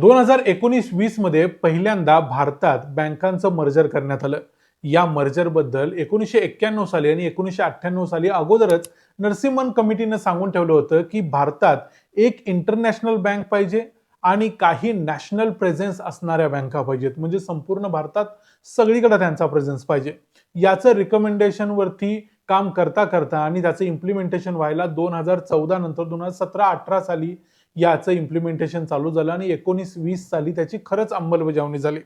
दोन हजार एकोणीस वीसमध्ये पहिल्यांदा भारतात बँकांचं मर्जर करण्यात आलं. या मर्जरबद्दल एकोणीसशे एक्क्याण्णव साली आणि एकोणीसशे अठ्ठ्याण्णव साली अगोदरच नरसिम्हन कमिटीनं सांगून ठेवलं होतं की भारतात एक इंटरनॅशनल बँक पाहिजे आणि काही नॅशनल प्रेझेन्स असणाऱ्या बँका पाहिजेत. म्हणजे संपूर्ण भारतात सगळीकडे त्यांचा प्रेझेन्स पाहिजे. याचं रिकमेंडेशनवरती काम करता करता आणि त्याचं इम्प्लिमेंटेशन व्हायला दोन हजार चौदा नंतर दोन हजार सतरा अठरा साली याचं इम्प्लिमेंटेशन चालू झालं आणि एकोणीस वीस साली त्याची खरंच अंमलबजावणी झाली.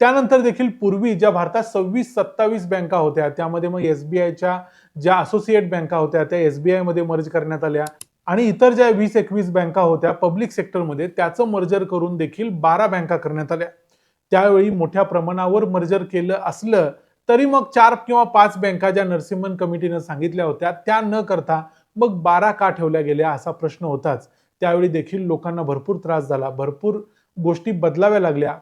त्यानंतर देखील पूर्वी ज्या भारतात सव्वीस सत्तावीस बँका होत्या त्यामध्ये मग एसबीआयच्या ज्या असोसिएट बँका होत्या त्या एसबीआयमध्ये मर्ज करण्यात आल्या. आणि इतर ज्या वीस एकवीस बँका होत्या पब्लिक सेक्टरमध्ये त्याचं मर्जर करून देखील बारा बँका करण्यात आल्या. त्यावेळी मोठ्या प्रमाणावर मर्जर केलं असलं तरी मग चार किंवा पाच बँका ज्या नरसिम्हन कमिटीनं सांगितल्या होत्या त्या न करता मग बारा का ठेवल्या गेल्या असा प्रश्न होताच. त्यावेळी देखील लोकांना भरपूर त्रास झाला. भरपूर गोष्टी बदलाव्या लागल्या.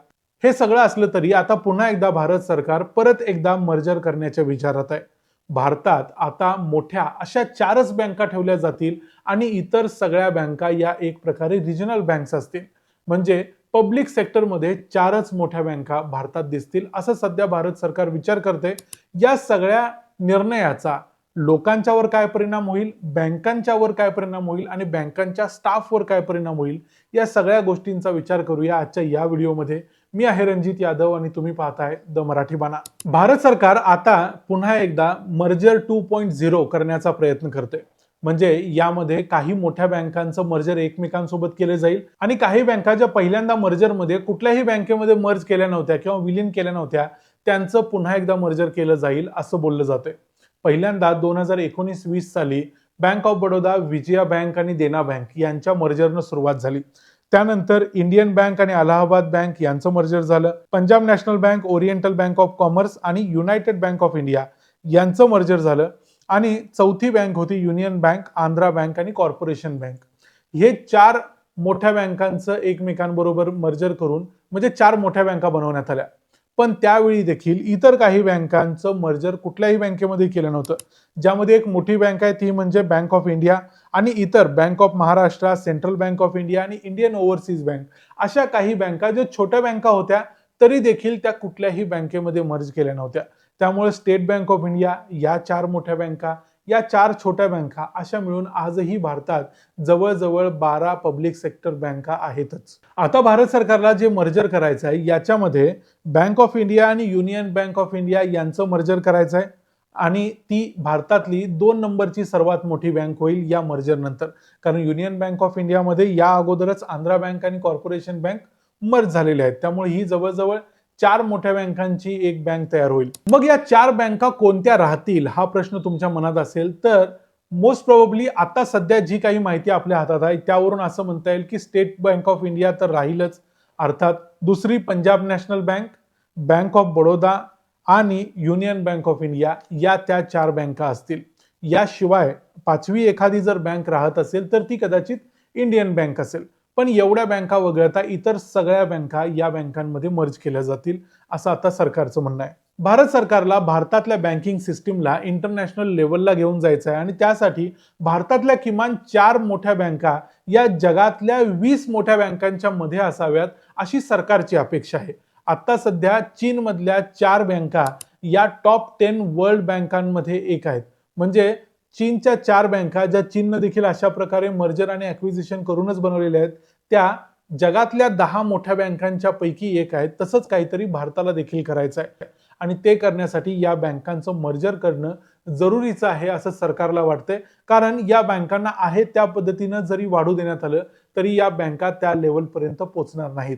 हे सगळं असलं तरी आता पुन्हा एकदा भारत सरकार परत एकदा मर्जर करण्याच्या विचारात आहे. भारतात आता मोठ्या अशा चारच बँका ठेवल्या जातील आणि इतर सगळ्या बँका या एक प्रकारे रिजनल बँक्स असतील. म्हणजे पब्लिक सेक्टरमध्ये चारच मोठ्या बँका भारतात दिसतील असं सध्या भारत सरकार विचार करते या सगळ्या निर्णयाचा लोकांच्यावर काय परिणाम होईल बँकांच्यावर काय परिणाम होईल आणि बँकांच्या स्टाफवर काय परिणाम होईल या सगळ्या गोष्टींचा विचार करूया आजच्या या व्हिडिओमध्ये. मी आहे रणजित यादव आणि तुम्ही पाहताय द मराठी बाणा. भारत सरकार आता पुन्हा एकदा मर्जर टू पॉईंट झिरो करण्याचा प्रयत्न करते म्हणजे यामध्ये काही मोठ्या बँकांचं मर्जर एकमेकांसोबत केले जाईल आणि काही बँका ज्या पहिल्यांदा मर्जरमध्ये कुठल्याही बँकेमध्ये मर्ज केल्या नव्हत्या किंवा विलीन केल्या नव्हत्या त्यांचं पुन्हा एकदा मर्जर केलं जाईल असं बोललं जातंय. पहिल्यांदा दोन हजार एकोणीस वीस साली bank of Baroda Vijaya bank आणि देना बँक यांच्या मर्जरनं सुरुवात झाली. त्यानंतर इंडियन बँक आणि अलाहाबाद बँक यांचं मर्जर झालं. Punjab national bank oriental bank of commerce आणि युनायटेड बँक ऑफ इंडिया यांचं मर्जर झालं. आणि चौथी बँक होती युनियन बँक आंध्रा बँक आणि कॉर्पोरेशन बँक हे चार मोठ्या बँकांचं एकमेकांबरोबर मर्जर करून म्हणजे चार मोठ्या बँका बनवण्यात आल्या. पण त्यावेळी देखील इतर काही बँकांचं मर्जर कुठल्याही बँकेमध्ये केलं नव्हतं. ज्यामध्ये एक मोठी बँक आहे ती म्हणजे बँक ऑफ इंडिया आणि इतर bank of Maharashtra central bank of India आणि इंडियन ओव्हरसीज बँक अशा काही बँका ज्या छोट्या बँका होत्या तरी देखील त्या कुठल्याही बँकेमध्ये मर्ज केल्या नव्हत्या. त्यामुळे स्टेट बँक ऑफ इंडिया या चार मोठ्या बँका या चार छोट्या बँका अशा मिळून आजही भारतात जवळजवळ बारा पब्लिक सेक्टर बँका आहेतच. आता भारत सरकारला जे मर्जर करायचं आहे याच्यामध्ये बँक ऑफ इंडिया आणि युनियन बँक ऑफ इंडिया यांचं मर्जर करायचं आहे आणि ती भारतातली दोन नंबरची सर्वात मोठी बँक होईल या मर्जर नंतर. कारण युनियन बँक ऑफ इंडियामध्ये या अगोदरच आंध्रा बँक आणि कॉर्पोरेशन बँक मर्ज झालेले आहेत. त्यामुळे ही जवळजवळ चार मोठ्या बँकांची एक बँक तयार होईल. मग या चार बँका कोणत्या राहतील? हा प्रश्न तुमच्या मनात असेल तर मोस्ट प्रोबेबली आता सध्या जी काही माहिती आपल्या हातात आहे त्यावरून असं म्हणता येईल की स्टेट बँक ऑफ इंडिया तर राहीलच. अर्थात दुसरी Punjab national bank bank of Baroda आणि युनियन बँक ऑफ इंडिया या त्या चार बँका असतील. याशिवाय पाचवी एखादी जर बँक राहत असेल तर ती कदाचित इंडियन बँक असेल. पण एवढ्या बँका वगळता इतर सगळ्या बँका या बँकांमध्ये मर्ज केल्या जातील असं आता सरकारचं म्हणणं आहे. भारत सरकारला भारतातल्या बँकिंग सिस्टीमला इंटरनॅशनल लेवलला घेऊन जायचं आहे आणि त्यासाठी भारतातल्या किमान चार मोठ्या बँका या जगातल्या वीस मोठ्या बँकांच्या मध्ये असाव्यात अशी सरकारची अपेक्षा आहे. आत्ता सध्या चीनमधल्या चार बँका या टॉप टेन वर्ल्ड बँकांमध्ये एक आहेत. म्हणजे चीनच्या चार बँका ज्या चीननं देखील अशा प्रकारे मर्जर आणि ॲक्विजिशन करूनच बनवलेल्या आहेत त्या जगातल्या दहा मोठ्या बँकांच्या पैकी एक आहेत. तसंच काहीतरी भारताला देखील करायचं आहे. आणि ते करण्यासाठी या बँकांचं मर्जर करणं जरुरीचं आहे असं सरकारला वाटतंय. कारण या बँकांना आहे त्या पद्धतीनं जरी वाढू देण्यात आलं तरी या बँका त्या लेवलपर्यंत पोहोचणार नाहीत.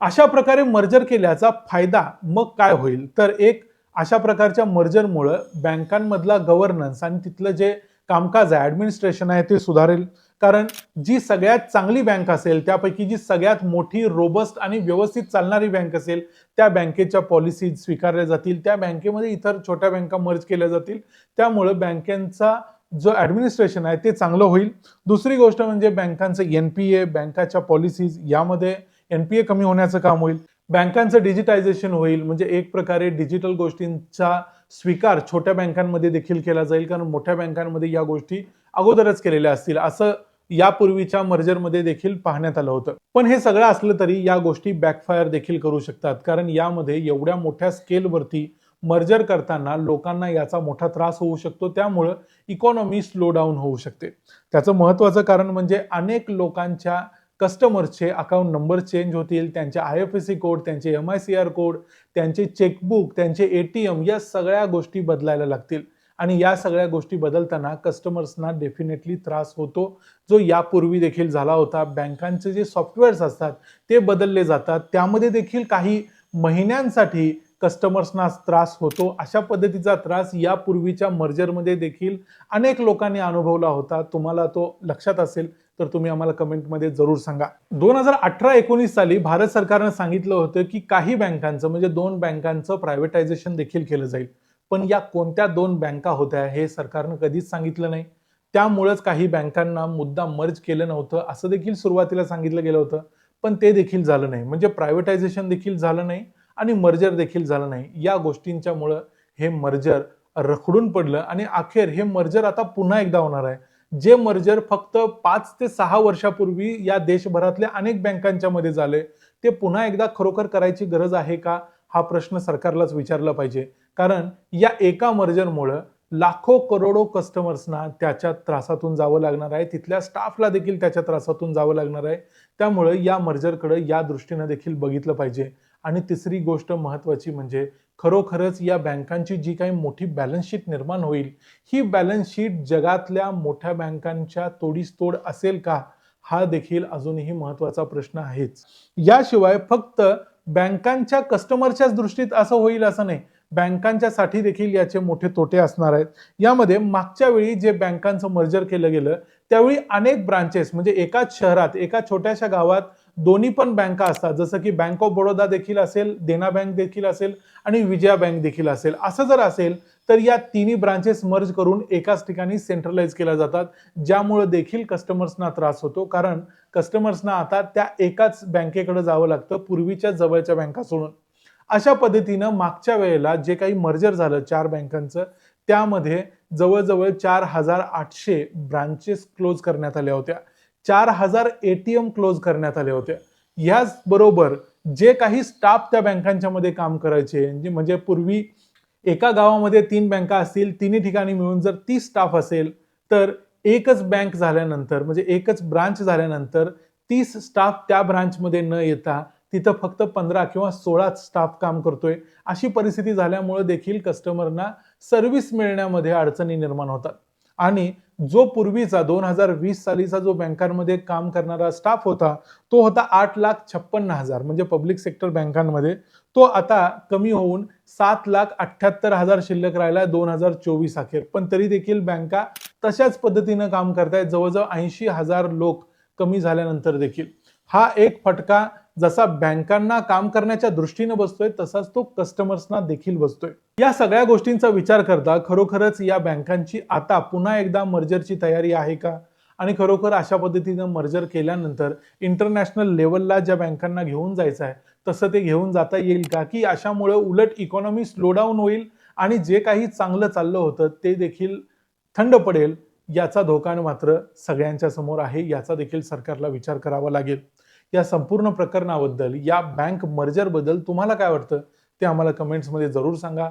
अशा प्रकारे मर्जर केल्याचा फायदा मग काय होईल? तर एक अशा प्रकारच्या मर्जरमुळं बँकांमधला गव्हर्नन्स आणि तिथलं जे कामकाज आहे ॲडमिनिस्ट्रेशन आहे ते सुधारेल. कारण जी सगळ्यात चांगली बँक असेल त्यापैकी जी सगळ्यात मोठी रोबस्ट आणि व्यवस्थित चालणारी बँक असेल त्या बँकेच्या पॉलिसी स्वीकारल्या जातील. त्या बँकेमध्ये इतर छोट्या बँका मर्ज केल्या जातील. त्यामुळं बँकेचा जो ॲडमिनिस्ट्रेशन आहे ते चांगलं होईल. दुसरी गोष्ट म्हणजे बँकांचं एन पी ए बँकाच्या पॉलिसीज यामध्ये एन पी ए कमी होण्याचं काम होईल. बँकांचं डिजिटायझेशन होईल म्हणजे एक प्रकारे डिजिटल गोष्टींचा स्वीकार छोट्या बँकांमध्ये देखील केला जाईल कारण मोठ्या बँकांमध्ये या गोष्टी अगोदरच केलेल्या असतील असं यापूर्वीच्या मर्जरमध्ये देखील पाहण्यात आलं होतं. पण हे सगळं असलं तरी या गोष्टी बॅकफायर देखील करू शकतात कारण यामध्ये एवढ्या मोठ्या स्केलवरती मर्जर करताना लोकांना याचा मोठा त्रास होऊ शकतो त्यामुळं इकॉनॉमी स्लो डाऊन होऊ शकते. त्याचं महत्त्वाचं कारण म्हणजे अनेक लोकांच्या कस्टमर्सचे अकाउंट नंबर चेंज होतील त्यांचे I F S C code त्यांचे M I C R code त्यांचे चेकबुक त्यांचे ए टी एम या सगळ्या गोष्टी बदलायला लागतील. आणि या सगळ्या गोष्टी बदलताना कस्टमर्सना डेफिनेटली त्रास होतो. जो यापूर्वी देखील झाला होता बँकांचे जे सॉफ्टवेअर्स असतात ते बदलले जातात. त्यामध्ये देखील काही महिन्यांसाठी कस्टमर्सना त्रास होतो अशा पद्धतीचा त्रास यापूर्वीच्या मर्जरमध्ये देखील अनेक लोकांनी अनुभवला होता. तुम्हाला तो लक्षात असेल तर तुम्ही आम्हाला कमेंटमध्ये जरूर सांगा. दोन हजार अठरा एकोणीस साली भारत सरकारनं सांगितलं होतं की काही बँकांचं म्हणजे दोन बँकांचं प्रायव्हेटायझेशन देखील केलं जाईल. पण या कोणत्या दोन बँका होत्या हे सरकारनं कधीच सांगितलं नाही. त्यामुळेच काही बँकांना मुद्दा मर्ज केलं नव्हतं असं देखील सुरुवातीला सांगितलं गेलं होतं. पण ते देखील झालं नाही. म्हणजे प्रायव्हेटायझेशन देखील झालं नाही. आणि मर्जर देखील झालं नाही. या गोष्टींच्यामुळं हे मर्जर रखडून पडलं आणि अखेर हे मर्जर आता पुन्हा एकदा होणार आहे. जे मर्जर फक्त पाच ते सहा वर्षापूर्वी या देशभरातल्या अनेक बँकांच्या मध्ये झाले ते पुन्हा एकदा खरोखर करायची गरज आहे का? हा प्रश्न सरकारलाच विचारला पाहिजे. कारण या एका मर्जरमुळं लाखो करोडो कस्टमर्सना त्याच्या त्रासातून जावं लागणार आहे. तिथल्या स्टाफला देखील त्याच्या त्रासातून जावं लागणार आहे. त्यामुळं या मर्जरकडे या दृष्टीनं देखील बघितलं पाहिजे. आणि तिसरी गोष्ट महत्त्वाची म्हणजे खरोखरच या बँकांची जी काही मोठी बॅलन्स शीट निर्माण होईल ही बॅलन्स शीट जगातल्या मोठ्या बँकांच्या तोडीस तोड असेल का? हा देखील अजूनही महत्त्वाचा प्रश्न आहेच. याशिवाय फक्त बँकांच्या कस्टमरच्याच दृष्टीत असं होईल असं नाही बँकांच्यासाठी देखील याचे मोठे तोटे असणार आहेत. यामध्ये मागच्या वेळी जे बँकांचं मर्जर केलं गेलं त्यावेळी अनेक ब्रांचेस म्हणजे एकाच शहरात एका छोट्याशा गावात दोन्ही पण बँका असतात. जसं की बँक ऑफ बडोदा देखील असेल देना बँक देखील असेल आणि विजया बँक देखील असेल. असं जर असेल तर या तिन्ही ब्रांचेस मर्ज करून एकाच ठिकाणी सेंट्रलाइज केल्या जातात ज्यामुळे देखील कस्टमर्सना त्रास होतो. कारण कस्टमर्सना आता त्या एकाच बँकेकडे जावं लागतं पूर्वीच्या जवळच्या बँका सोडून. अशा पद्धतीनं मागच्या वेळेला जे काही मर्जर झालं चार बँकांचं त्यामध्ये जवळजवळ चार हजार आठशे ब्रांचेस क्लोज करण्यात आल्या होत्या. चार हजार एटीएम क्लोज करण्यात आले होते. याच बरोबर जे काही स्टाफ त्या बँकांच्या मध्ये काम करायचे म्हणजे, म्हणजे पूर्वी एका गावामध्ये तीन बँका असतील तिन्ही ठिकाणी मिळून जर तीस स्टाफ असेल तर एकच बँक झाल्यानंतर म्हणजे एकच ब्रांच झाल्यानंतर तीस स्टाफ त्या ब्रांचमध्ये न येता तिथं फक्त पंधरा किंवा सोळाच स्टाफ काम करतोय. अशी परिस्थिती झाल्यामुळे देखील कस्टमरना सर्व्हिस मिळण्यामध्ये अडचणी निर्माण होतात. आणि जो पूर्वीचा दोन हजार वीस सालीचा जो बँकांमध्ये काम करणारा स्टाफ होता तो होता आठ लाख छप्पन्न हजार म्हणजे पब्लिक सेक्टर बँकांमध्ये. तो आता कमी होऊन सात लाख अठ्ठ्याहत्तर हजार शिल्लक राहिला दोन हजार चोवीस अखेर. पण तरी देखील बँका तशाच पद्धतीनं काम करतायत जवळजवळ ऐंशी हजार लोक कमी झाल्यानंतर देखील. हा एक फटका जसा बँकांना काम करण्याच्या दृष्टीनं बसतोय तसाच तो कस्टमर्सना देखील बसतोय. या सगळ्या गोष्टींचा विचार करता खरोखरच या बँकांची आता पुन्हा एकदा मर्जरची तयारी आहे का? आणि खरोखर अशा पद्धतीनं मर्जर केल्यानंतर इंटरनॅशनल लेवलला ज्या बँकांना घेऊन जायचं आहे तसं ते घेऊन जाता येईल का? की अशामुळे उलट इकॉनॉमी स्लो डाऊन होईल आणि जे काही चांगलं चाललं होतं ते देखील थंड पडेल याचा धोका मात्र सगळ्यांच्या समोर आहे याचा देखील सरकारला विचार करावा लागेल. या संपूर्ण प्रकरणाबद्दल या बँक मर्जरबद्दल तुम्हाला काय वाटतं? ते आम्हाला कमेंट्समध्ये जरूर सांगा.